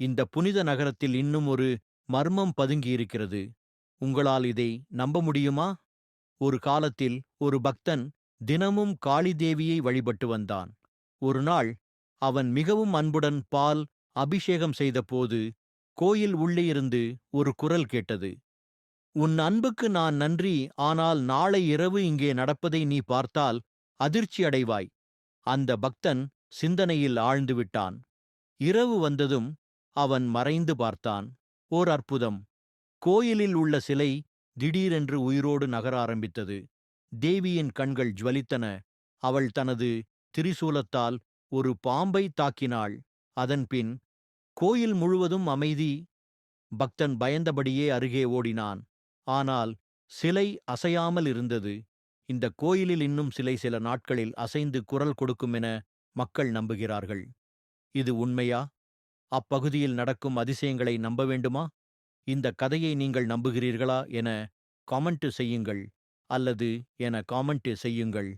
இந்த புனித நகரத்தில் இன்னும் ஒரு மர்மம் பதுங்கியிருக்கிறது. உங்களால் இதை நம்ப முடியுமா? ஒரு காலத்தில் ஒரு பக்தன் தினமும் காளிதேவியை வழிபட்டு வந்தான். ஒரு நாள் அவன் மிகவும் அன்புடன் பால் அபிஷேகம் செய்தபோது கோயில் உள்ளே இருந்து ஒரு குரல் கேட்டது. உன் அன்புக்கு நான் நன்றி ஆனால் நாளை இரவு இங்கே நடப்பதை நீ பார்த்தால் அதிர்ச்சி அடைவாய். அந்த பக்தன் சிந்தனையில் ஆழ்ந்து விட்டான். இரவு வந்ததும் அவன் மறைந்து பார்த்தான். ஓர் அற்புதம். கோயிலில் உள்ள சிலை திடீரென்று உயிரோடு நகர ஆரம்பித்தது. தேவியின் கண்கள் ஜுவலித்தன. அவள் தனது திரிசூலத்தால் ஒரு பாம்பை தாக்கினாள். அதன்பின் கோயில் முழுவதும் அமைதி. பக்தன் பயந்தபடியே அருகே ஓடினான். ஆனால் சிலை அசையாமல் இருந்தது. இந்த கோயிலில் இன்னும் சிலை சில நாட்களில் அசைந்து குரல் கொடுக்கும் என மக்கள் நம்புகிறார்கள். இது உண்மையா? அப்பகுதியில் நடக்கும் அதிசயங்களை நம்ப வேண்டுமா? இந்த கதையை நீங்கள் நம்புகிறீர்களா? என காமெண்ட் செய்யுங்கள். அல்லது என காமெண்ட் செய்யுங்கள்.